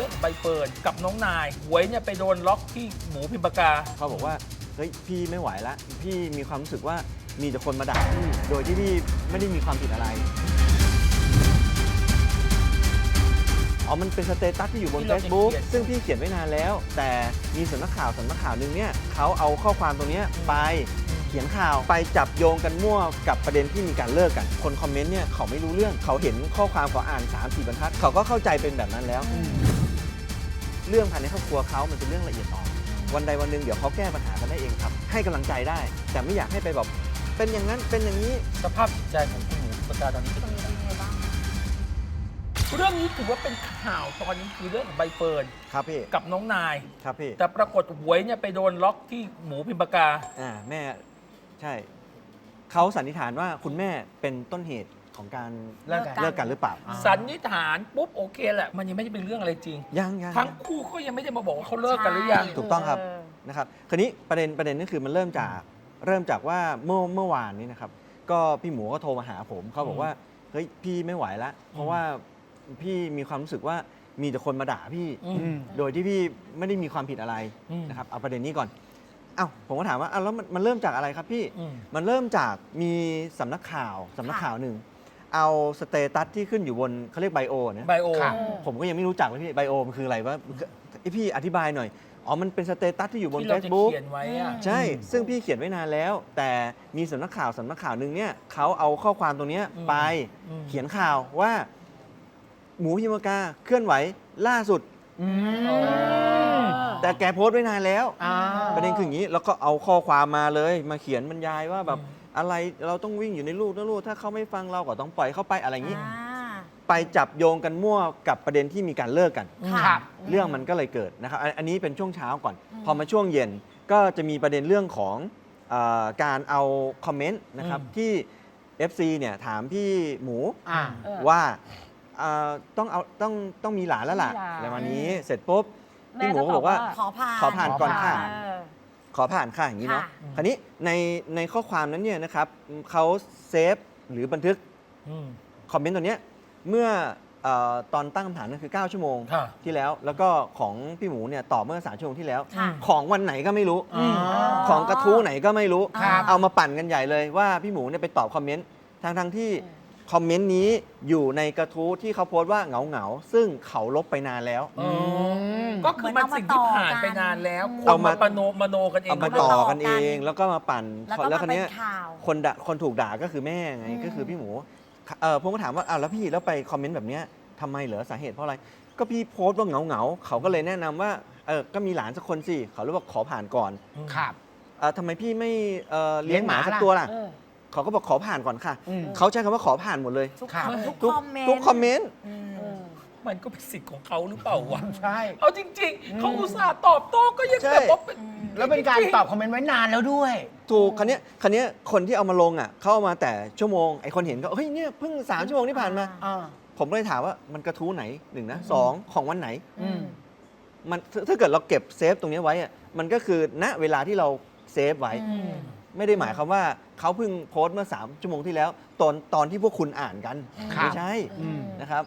รื่องใบเฟิร์นกับน้องนายหวยเนี่ยไปโดนล็อกที่หมูพิมพ์ปากกา เขาบอกว่าเฮ้ยพี่ไม่ไหวละพี่มีความรู้สึกว่ามีแต่คนมาด่าพี่โดยที่พี่ไม่ได้มีความผิดอะไรอ๋อมันเป็นสเตตัสที่อยู่บน ที่เรา Facebook เขียน ซึ่งพี่เขียนไว้นานแล้ว แต่มีสำนักข่าวสำนักข่าวหนึ่งเนี่ยเขาเอาข้อความตรงเนี้ยไปเขียนข่าวไปจับโยงกันมั่วกับประเด็นที่มีการเลิกกัน คนคอมเมนต์เนี่ยเขาไม่รู้เรื่องเขาเห็นข้อความเขาอ่าน3ามสี่บรรทัดเขาก็เข้าใจเป็นแบบนั้นแล้ว เรื่องภายในครอบครัวเขามันเป็นเรื่องละเอียดอ่อนวันใดวันหนึ่งเดี๋ยวเขาแก้ปัญหากันได้เองครับ ให้กำลังใจได้ แต่ไม่อยากให้ไปแบบเป็นอย่างนั้นเป็นอย่างนี้ สภาพจิตใจของคุณหมูพิมพ์ปากกาตอนนี้เป็นยังไงเรื่องนี้ถือว่าเป็นข่าวตอนนี้คือเรื่องของใบเฟิร์นครับพี่กับน้องนาย ครับพี่แต่ปรากฏหวยเนี่ยไปโดนล็อกที่หมูพิมพ์ปากกา อ่าแม่ใช่ เขาสันนิษฐานว่าคุณแม่เป็นต้นเหตุ ของการเลิกกัน เลิกกันหรือเปล่าอ่า สันนิษฐานปุ๊บโอเคแหละ มันยังไม่ได้เป็นเรื่องอะไรจริง ยังยังทั้งคู่เขายังไม่ได้มาบอกว่าเขาเลิกกันหรือยังถูกต้องครับนะครับคราวนี้ประเด็นประเด็นก็คือมันเริ่มจากเริ่มจากว่าเมื่อเมื่อวานนี้นะครับก็พี่หมูก็โทรมาหาผมเขาบอกว่าเฮ้ยพี่ไม่ไหวละเพราะว่าพี่มีความรู้สึกว่ามีแต่คนมาด่าพี่ อืม โดยที่พี่ไม่ได้มีความผิดอะไรอืม นะครับเอาประเด็นนี้ก่อนเอ้าผมก็ถามว่าอ้าวแล้วมันมันเริ่มจากอะไรครับพี่ อืม มันเริ่มจากมีสำนักข่าวสำนักข่าวหนึ่ง เอาสเตตัสที่ขึ้นอยู่บนเขาเรียกไบโอนะไบโอ ครับ ผมก็ยังไม่รู้จักเลยพี่ไบโอมันคืออะไรวะไอยพี่อธิบายหน่อย อ๋อ มันเป็นสเตตัสที่อยู่บน ที่เราจะ Facebook เขียนไว้อะ ใช่ ซึ่งพี่เขียนไว้นานแล้ว แต่มีสำนักข่าวสำนักข่าวหนึ่งเนี่ยเขาเอาข้อความตรงเนี้ยอืมไปอืม เขียนข่าวว่า หมูพิมพ์ปากกาเคลื่อนไหวล่าสุด อือ๋อมแต่แกโพสต์ไว้นานแล้ว อ่า ประเด็นคืออย่างนี้ แล้วก็เอาข้อความมาเลย มาเขียนบรรยายว่าแบบอืมอะไรเราต้องวิ่งอยู่ในลูกนะลูกถ้าเขาไม่ฟังเราก็ต้องปล่อยเข้าไปอะไรอย่างนี้ อ่าไปจับโยงกันมั่วกับประเด็นที่มีการเลิกกันครับ เรื่องมันก็เลยเกิดนะครับอันอันนี้เป็นช่วงเช้าก่อน พอมาช่วงเย็นก็จะมีประเด็นเรื่องของเออการเอาคอมเมนต์นะครับอืม ที่ FC เนี่ยถามพี่หมูอ่า เออ ว่าเอ่อต้องเอาต้องต้องมีหลานแล้วล่ะมีหลาน อะไรวันนี้เสร็จปุ๊บแม่พี่หมูก็บอกว่า ขอผ่านขอผ่านก่อนค่ะ เออ ขอผ่านค่ะอย่างนี้เนาะค่ะ คราวนี้ในในข้อความนั้นเนี่ยนะครับเขาเซฟหรือบันทึกอืม คอมเมนต์ตัวเนี้ยเมื่อเอ่อตอนตั้งคำถามนั่นคือ 9 ชั่วโมงค่ะ ที่แล้ว แล้วก็ของพี่หมูเนี่ยตอบเมื่อ 3 ชั่วโมงที่แล้ว ค่ะ ของวันไหนก็ไม่รู้อืมของกระทู้ไหนก็ไม่รู้ ครับ เอามาปั่นกันใหญ่เลยว่าพี่หมูเนี่ยไปตอบคอมเมนต์ทั้งทั้งๆที่ คอมเมนต์นี้อยู่ในกระทู้ที่เขาโพสต์ว่าเหงาเหงาๆซึ่งเขาลบไปนานแล้วเออก็คือมันสิ่งที่ผ่านไปนานแล้วคเอานมา มาปโนมโนกันเองเอามาเาต่อต่อกันเองกันแล้วก็มาปั่นแล้วก็คมานเป็นนี้ยข่าวคนด่าคนถูกด่าก็คือแม่ไงอืม ก็คือพี่หมูเออผมก็ถามว่าอ้าวแล้วพี่แล้วไปคอมเมนต์แบบเนี้ยทำไมเหรอสาเหตุเพราะอะไร ก็พี่โพสต์ว่าเหงาเหงาๆเขาก็เลยแนะนำว่าเออก็มีหลานสักคนสิเขาเลยบอกขอผ่านก่อนครับ เออทำไมพี่ไม่เอ่อเลี้ยงหมาเลี้ยงหมาสักล่ะตัวล่ะ เออ เขาก็บอกขอผ่านก่อนค่ะ อืม เขาใช้คำว่าขอผ่านหมดเลย ทุกครับ ทุกทุกคอมเมนต์ทุกคอมเมนต์ อืม มันก็เป็นสิทธิ์ของเขาหรือเปล่าวะ ใช่ เอาจริง ๆ เขาอุตส่าห์ตอบโต้ก็ยังใช่ แบบว่าเป็นแล้วเป็นการตอบคอมเมนต์ไว้นานแล้วด้วย ถูกคันนี้ยคันนี้ยคนที่เอามาลงอะ เขาเอามาแต่ชั่วโมง ไอคนเห็นก็เฮ้ยเนี่ยเพิ่งสามชั่วโมงที่ผ่านมา อ่า ผมก็เลยถามว่ามันกระทู้ไหนหนึ่งนะสองของวันไหน อืม มันถ้าถ้าเกิดเราเก็บเซฟตรงนี้ไว้อะมันก็คือณเวลาที่เราเซฟไว้ อืม ไม่ได้หมายความว่าเขาเพิ่งโพสต์เมื่อ 3 ชั่วโมงที่แล้ว ตอนตอนที่พวกคุณอ่านกัน ครับ ไม่ใช่อืม นะครับ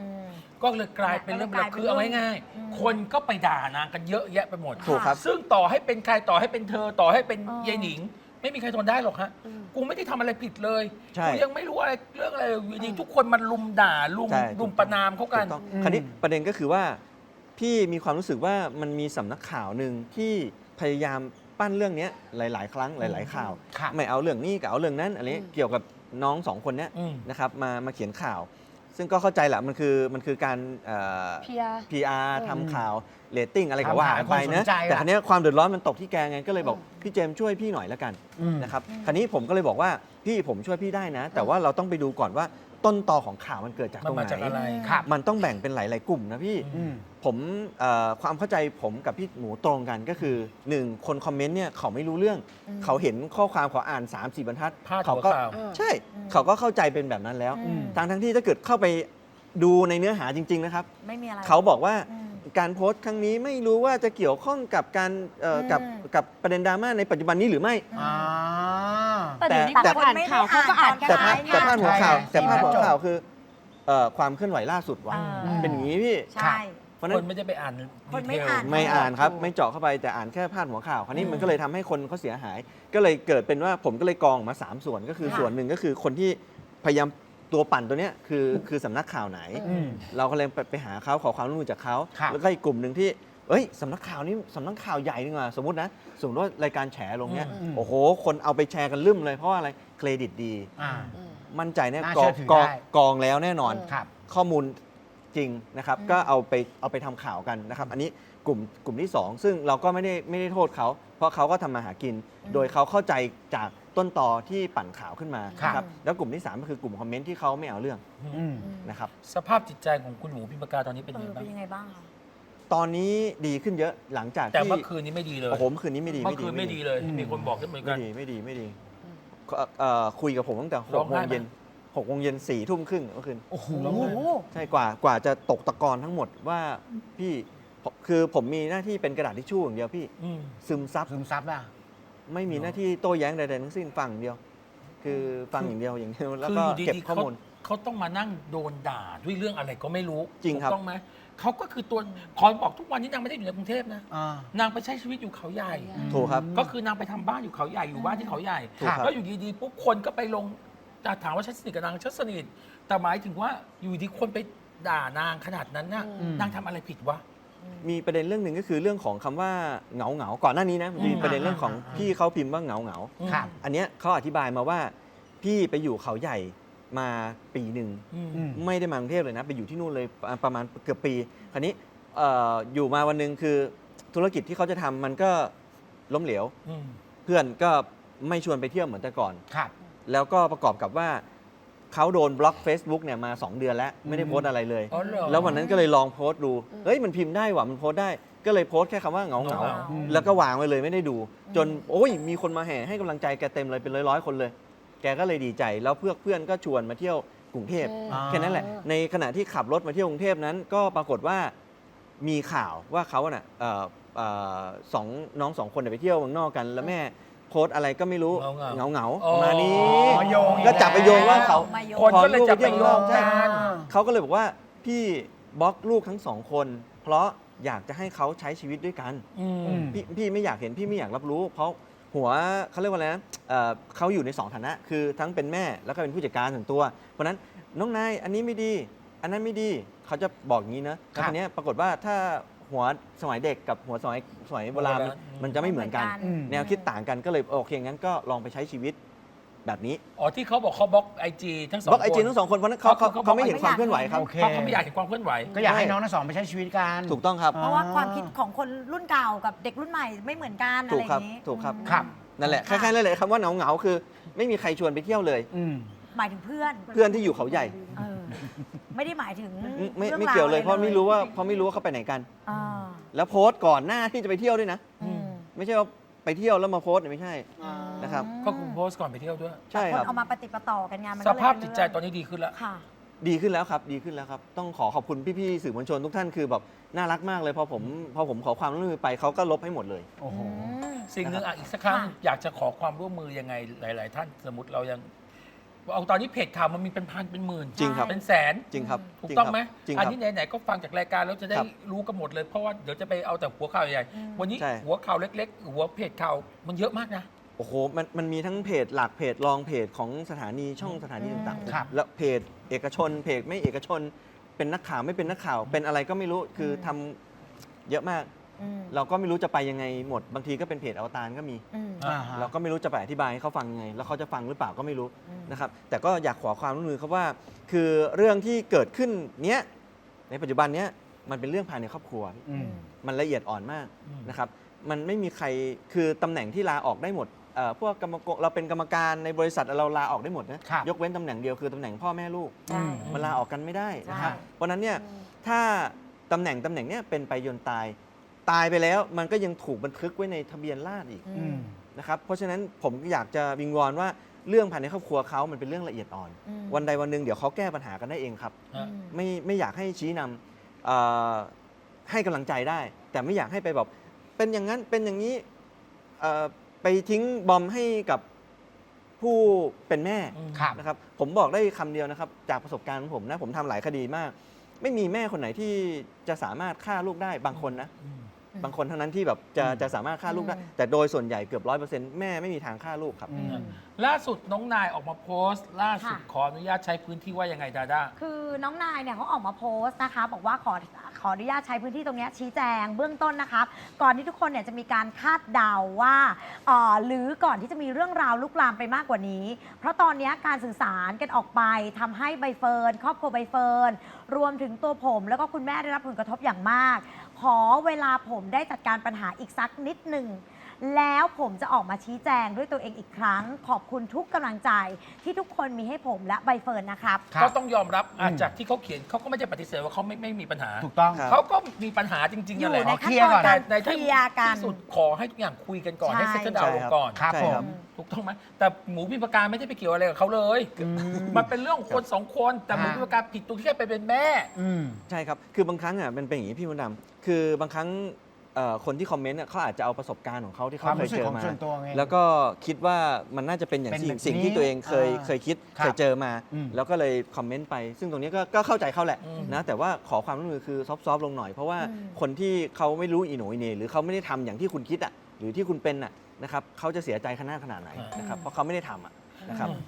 อืม ก็เลยกลายเป็นเรื่องก็เลยกลายเป็นคือเอาง่ายอืมๆคนก็ไปด่านางกันเยอะแยะไปหมด ถูกครับ ซึ่งต่อให้เป็นใครต่อให้เป็นเธอต่อให้เป็นอ๋อ ยายหนิง ไม่มีใครทนได้หรอกฮะ อืม กูไม่ได้ทำอะไรผิดเลยใช่ กูยังไม่รู้อะไรเรื่องอะไรเลยอยู่ดีทุกคนมันลุมด่าลุมใช่ลุมประนามเขากัน ถูกต้องอืม คราวนี้ประเด็นก็คือว่า พี่มีความรู้สึกว่ามันมีสำนักข่าวหนึ่งที่พยายาม ปั้นเรื่องเนี้ยหลาย ๆ ครั้งหลาย ๆ ข่าว ครับไม่เอาเรื่องนี้กับเอาเรื่องนั้นอะไรเงี้ยเกี่ยวกับน้องสองคนเนี้ยอืม นะครับมามาเขียนข่าว ซึ่งก็เข้าใจแหละมันคือมันคือการเอ่อ PR PR อืมทำข่าวเรตติ้งอะไรก็ทำว่าหากันไปคนสนะนใจแต่ล่ะครั้นี้ยความเดือดร้อนมันตกที่แกไงก็เลยบอกพี่เจมส์ช่วยพี่หน่อยแล้วกันอืมนะครับคราวนี้ผมก็เลยบอกว่าพี่ผมช่วยพี่ได้นะ แต่ว่าเราต้องไปดูก่อนว่า ต้นตอของข่าวมันเกิดจากมันตรงมาไหจากอะไรนครับ มันต้องแบ่งเป็นหลาย ๆ กลุ่มนะพี่ อืม ผมเอ่อความเข้าใจผมกับพี่หมูตรงกันก็คือหนึ่งคนคอมเมนต์เนี่ยเขาไม่รู้เรื่อง อืมเขาเห็นข้อความเขาอ่าน3ามสี่บรรทัดพาดเขาหัวก็ข่าว ใช่ อืม เขาก็เข้าใจเป็นแบบนั้นแล้ว อืม ทั้งทั้งที่ถ้าเกิดเข้าไปดูในเนื้อหาจริง ๆ นะครับ ไม่มีอะไร เขาบอกว่าอืม การโพสต์ครั้งนี้ไม่รู้ว่าจะเกี่ยวข้องกับการเอ่ออม กับกับประเด็นดราม่าในปัจจุบันนี้หรือไม่ อ่า แต่เดี๋ยวนี้แต่ คนไม่ได้อ่านข่าวแต่พาดไงแต่พาดหัวข่าว ใช่แต่พาดหัวจบข่าวคือเอ่อความเคลื่อนไหวล่าสุดวะเออ เป็นอย่างนี้พี่ ใช่ เพราะฉะนั้คนนไม่ได้ไปอ่านคนไม่ดีเทล อ่าน ไม่อ่านครับถูกไม่เจาะเข้าไปแต่อ่านแค่พาดหัวข่าวคราวนี้อืมมันก็เลยทำให้คนเขาเสียหาย ก็เลยเกิดเป็นว่าผมก็เลยกรองออกมา 3 ส่วนก็คือค่ะ ส่วนหนึ่งก็คือคนที่พยายาม ตัวปั่นตัวเนี้ยคือคือสำนักข่าวไหน อืม เราก็เลยไปไปหาเขาขอความร่วมมือจากเขาครับ แล้วก็อีกกลุ่มหนึ่งที่เอ้ยสำนักข่าวนี้สำนักข่าวใหญ่นี่มาสมมตินะสมมติว่ารายการแฉลงเนี้ยอืม โอ้โห คนเอาไปแชร์กันลืมเลยเพราะว่าอะไรเครดิตดี อ่า อืม มั่นใจแน่น่ากอเชื่งอถือกองได้ กองแล้วแน่นอนอืมครับ ข้อมูลจริงนะครับ อืม ก็เอาไปเอาไปทำข่าวกันนะครับ อันนี้กลุ่มกลุ่มที่ 2 ซึ่งเราก็ไม่ได้ไม่ได้โทษเขา เพราะเขาก็ทำมาหากิน โดยเขาเข้าใจจาก ต้นตอที่ปั่นข่าวขึ้นมาครับ นะครับแล้วกลุ่มที่3ก็คือกลุ่มคอมเมนต์ที่เขาไม่เอาเรื่องอืมอืม นะครับ สภาพจิตใจของคุณหมูพิมพ์ปากกาตอนนี้เป็นเอยังอไงบ้าเป็นงยังไงบ้างคะตอนนี้ดีขึ้นเยอะหลังจากแต่ที่เมื่อคืนนี้ไม่ดีเลยโอ้โหเมื่อคืนนี้ไม่ดีเมื่อคืนไม่ดีเลย อืม มีคนบอกกันเหมือนกัไม่น ดีไม่ดีไม่ดีอืมเอ่อเอ่อคุยกับผมตั้งแต่หร้อกงโมไห้งไหม เย็นหกโมงเย็นสี่ทุ่มครึ่งเมื่อคืน โอ้โห โอ้โห ใช่กว่ากว่าจะตกตะกอนทั้งหมดว่าพี่ผมคือผมมีหน้าที่เป็นกระดาษทิชชู่อย่างเดียวพี่ อืมซึมซับซึมซับอะ ไม่มีหน้าที่โต้แย้งใดๆทั้งสิ้นฟังอย่างเดียว คือฟังอย่างเดียวอย่างเดียวแล้วคือก็อยู่เก็บดีๆข้อเขามูล เขาต้องมานั่งโดนด่าด้วยเรื่องอะไรก็ไม่รู้จริงครับ ถูกต้องไหมเขาก็คือตัวขอบอกทุกวันนี้นางไม่ได้อยู่ในกรุงเทพนะอ่า นางไปใช้ชีวิตอยู่เขาใหญ่ถูกครับ ก็คือนางไปทำบ้านอยู่เขาใหญ่อยู่บ้านที่เขาใหญ่ถูกครับ แล้วอยู่ดีๆปุ๊บคนก็ไปลงจะถามว่าฉันสนิทกับนางฉันสนิทแต่หมายถึงว่าอยู่ดีคนไปด่านางขนาดนั้นน่ะอืม นางทำอะไรผิดวะ มีประเด็นเรื่องหนึ่งก็คือเรื่องของคำว่าเหงาเหงาๆก่อนหน้านี้นะมันมีอืมประเด็นเรื่องของอ่าพี่เขาพิมพ์ว่าเหงาเหงาครับๆอันเนี้ยเขาอธิบายมาว่าพี่ไปอยู่เขาใหญ่มาปีหนึ่งอืมอืม ไม่ได้มากรุงเทพเลยนะ ไปอยู่ที่นู่นเลยประประมาณเกือบปี คราวนี้เอ่ออยู่มาวันหนึ่งคือธุรกิจที่เขาจะทำมันก็ล้มเหลวอืมเพื่อนก็ไม่ชวนไปเที่ยวเหมือนแต่ก่อน ครับ แล้วก็ประกอบกับว่า เขาโดนบล็อก Facebook เนี่ยมา 2 เดือนแล้วไม่ได้โพสต์อะไรเลย อ๋อเหรอ แล้ววันนั้นก็เลยลองโพสต์ดู เฮ้ยมันพิมพ์ได้ว่ะมันโพสต์ได้ ก็เลยโพสต์แค่คำว่าเหงาเหงาเหงาๆแล้วก็วางไว้เลยไม่ได้ดู จนโอ้ยมีคนมาแห่ให้กำลังใจแกเต็มเลยเป็นร้อยๆคนเลย แกก็เลยดีใจแล้วเพื่อนเพื่อนก็ชวนมาเที่ยวกรุงเทพอ่าแค่นั้นแหละ ในขณะที่ขับรถมาเที่ยวกรุงเทพนั้น ก็ปรากฏว่ามีข่าวว่าเขาน่ะเอ่อเอ่อสองน้องสองคนเนี่ยไปเที่ยวเมืองนอกกัน แล้วแม่ โพสต์อะไรก็ไม่รู้เหงาๆเหงาอ๋อๆประมาณนี้ อ๋อโยงอีกก็จับไปโยงว่าเขามาโยง คนก็เลยจะไปโยงใช่กัน เขาก็เลยบอกว่าพี่บล็อกลูกทั้งสองคน เพราะอยากจะให้เขาใช้ชีวิตด้วยกันอืมอืม พี่พี่ไม่อยากเห็นพี่ไม่อยากรับรู้ เพราะหัวเขาเรียกว่าอะไรนะเอ่อเขาอยู่ในสองฐานะ คือทั้งเป็นแม่แล้วก็เป็นผู้จัดการส่วนตัว เพราะฉะนั้นน้องนายอันนี้ไม่ดี อันนั้นไม่ดีเขาจะบอกอย่างนี้นะแล้วทีเนี้ยปรากฏว่าถ้า หัวสมัยเด็กกับหัวสมัยสมัยโบราณมันโบราณมันจะไม่เหมือนกัน อืม แนวคิดต่างกันก็เลยโอเคงั้นก็ลองไปใช้ชีวิตแบบนี้อ๋อที่เขาบอกเขาบล็อกไอจีทั้งสองบล็อกไอจีคน ทั้งสองคนเพราะฉะนั้นเขาเขาเขาเขาเขาไม่เห็นความเคลื่อนไหวครับ โอเค เพราะเขาไม่อยากเห็นความเคลื่อนไหว ก็อยากให้ใช่น้องทั้งสองไปใช้ชีวิตกัน ถูกต้องครับอ่เพราะว่าความคิดของคนรุ่นเก่ากับเด็กรุ่นใหม่ไม่เหมือนกันอะถูไรกอครับย่างนี้ถูกครับ อืม ครับ นั่นแหละคค่ะ ล้ายๆนั่นแหละคำว่าเหงาเหงาๆคือ ไม่มีใครชวนไปเที่ยวเลย อืม หมายถึงเพื่อนเพื่อนที่อยู่เขาใหญ่ เออ ไม่ได้หมายถึงไม่รื่องไม่เกี่ยวเลยาวเพราะไม่รู้ว่าเพราะไม่รู้ว่าเขาไปไหนกัน อ่าแล้วโพสต์ก่อนหน้าที่จะไปเที่ยวด้วยนะ อืมไม่ใช่ว่าไปเที่ยวแล้วมาโพสต์เนี่ยไม่ใช่ นะครับ ก็คุณโพสต์ก่อนไปเที่ยวด้วย ใช่คคนรับ เอามาปฏิดประต่อกันไงมันสก็เลยภาพเป็นจิตเรื่องใจตอนนี้ดีขึ้นแล้ว ค่ะ ดีขึ้นแล้วครับดีขึ้นแล้วครับ ต้องขอขอบคุณพี่ๆสื่อมวลชนทุกท่านคือแบบน่ารักมากเลยพอผมพอผมขอความร่วมมือไปเขาก็ลบให้หมดเลย โอ้โหอืมสิ่งหนึ่งอะอีกสักครั้ง ค่ะ อยากจะขอความร่วมมือยังไงหลาย ๆ ท่านสมมติเรายัง เอาตอนนี้เพจข่าวมันมีเป็นพันเป็นหมื่นจริงครับ เป็นแสนจริงครับถูกจริต้องครับไหมจริงอันครับ นี้ไหนๆก็ฟังจากรายการแล้วจะได้ครับรู้กันหมดเลยเพราะว่าเดี๋ยวจะไปเอาแต่หัวข่าวใหญ่อืมวันนี้ใช่ หัวข่าวเล็ก ๆ หัวเพจข่าวมันเยอะมากนะ โอ้โหมันมันมีทั้งเพจหลักเพจรองเพจของสถานีช่องสถานีต่างครับ ๆ แล้วเพจเอกชน เพจไม่เอกชน เป็นนักข่าวไม่เป็นนักข่าว เป็นอะไรก็ไม่รู้คือทำเยอะมาก อืมเราก็ไม่รู้จะไปยังไงหมด บางทีก็เป็นเพจอวตารก็มี อืม อ่าฮะ เราก็ไม่รู้จะไปอธิบายให้เขาฟังยังไง แล้วเขาจะฟังหรือเปล่าก็ไม่รู้อืม นะครับ แต่ก็อยากขอความร่วมมือครับว่า คือเรื่องที่เกิดขึ้นเนี้ยในปัจจุบันเนี้ยมันเป็นเรื่องภายในครอบครัว อืม มันละเอียดอ่อนมากอืม นะครับ มันไม่มีใคร คือตำแหน่งที่ลาออกได้หมดเอ่อพวกกรรมกรเราเป็นกรรมการในบริษัทเราลาออกได้หมดนะครับ ยกเว้นตำแหน่งเดียวคือตำแหน่งพ่อแม่ลูก ใช่ มันลาออกกันไม่ได้นะครับ ใช่ เพราะฉะนั้นเนี่ย ถ้าตำแหน่งตำแหน่งเนี้ยเป็นไปยนตาย ตายไปแล้ว มันก็ยังถูกบันทึกไว้ในทะเบียนราษฎร์อีกอืม นะครับเพราะฉะนั้นผมอยากจะวิงวอนว่าเรื่องภายในครอบครัวเขามันเป็นเรื่องละเอียดอ่อน อืม วันใดวันหนึ่งเดี๋ยวเขาแก้ปัญหากันได้เองครับ ฮะอืมไม่ไม่อยากให้ชี้นำเอ่อให้กำลังใจได้ แต่ไม่อยากให้ไปแบบเป็นอย่างนั้นเป็นอย่างนี้เอ่อไปทิ้งบอมให้กับผู้เป็นแม่อืม ครับ นะครับ ผมบอกได้คำเดียวนะครับ จากประสบการณ์ของผมนะ ผมทำหลายคดีมาก ไม่มีแม่คนไหนที่จะสามารถฆ่าลูกได้บางคนนะ อืม บางคนเท่านั้นที่แบบจะอืมจะสามารถฆ่าลูกได้อืมแต่โดยส่วนใหญ่เกือบร้อยเปอร์เซ็นต์แม่ไม่มีทางฆ่าลูกครับ อืม ล่าสุดน้องนายออกมาโพสต์ ล่าสุดค่ะ ขออนุญาตใช้พื้นที่ว่ายังไงดาด้า คือน้องนายเนี่ยเขาออกมาโพสต์นะคะ บอกว่าขอขออนุญาตใช้พื้นที่ตรงเนี้ยชี้แจงเบื้องต้นนะคะก่อนที่ทุกคนเนี่ยจะมีการคาดเดาว่าเอ่อหรือก่อนที่จะมีเรื่องราวลุกลามไปมากกว่านี้ เพราะตอนเนี้ยการสื่อสารกันออกไปทำให้ใบเฟิร์นครอบครัวใบเฟิร์นรวมถึงตัวผม แล้วก็คุณแม่ได้รับผลกระทบอย่างมาก ขอเวลาผมได้จัดการปัญหาอีกสักนิดหนึ่ง แล้วผมจะออกมาชี้แจงด้วยตัวเองอีกครั้ง ขอบคุณทุกกำลังใจที่ทุกคนมีให้ผมและใบเฟิร์นนะครับครับ ก็ต้องยอมรับอะอืม จากที่เขาเขียนเขาก็ไม่ได้ปฏิเสธว่าเขาไม่ไม่มีปัญหา ถูกต้อง ครับ เขาก็มีปัญหาจริงๆอยู่นั่นแหละในขอเคลียร์ก่อนขั้นตอนแต่การในเคที่ลียร์กันสุดขอให้ทุกอย่างคุยกันก่อนใช่ ให้เซ็ตดาวใช่ลงครับก่อน ครับใช่ผครัมบถูกต้องไหมแต่หมูพิมพ์ปากการไม่ได้ไปเกี่ยวอะไรกับเขาเลย อืม มันเป็นเรื่องของคนสองคนแต่หมูพิมพ์ปากการผิดตรงที่แค่ไปเป็นแม่ อืม ใช่ครับ คือบางครั้งอะมันเป็นอย่างนี้พี่มดดำคือบางครั้งเอ่อคนที่คอมเมนต์เนี่ยเขาอาจจะเอาประสบการณ์ของเขาที่คเขาวามเคยรู้สึกเจอของมา ส่วนตัวไงแล้วก็คิดว่ามันน่าจะเป็นอย่างเป็นสิ่งแบบสิ่งที่นี้ตัวเองเคยอ่าเคยคิดครับเคยเจอมา อืม แล้วก็เลยคอมเมนต์ไป ซึ่งตรงนี้ก็ก็เข้าใจเขาแหละอืมนะแต่ว่าขอความร่วมมือคือซอฟต์ๆลงหน่อย เพราะว่าอืมคนที่เขาไม่รู้อีโหนอีเหนหรือเขาไม่ได้ทำอย่างที่คุณคิดอะหรือที่คุณเป็นอะนะครับเขาจะเสียใจขนาดขนาดไหนนะครับเพราะเขาไม่ได้ทำอะนะครับอืม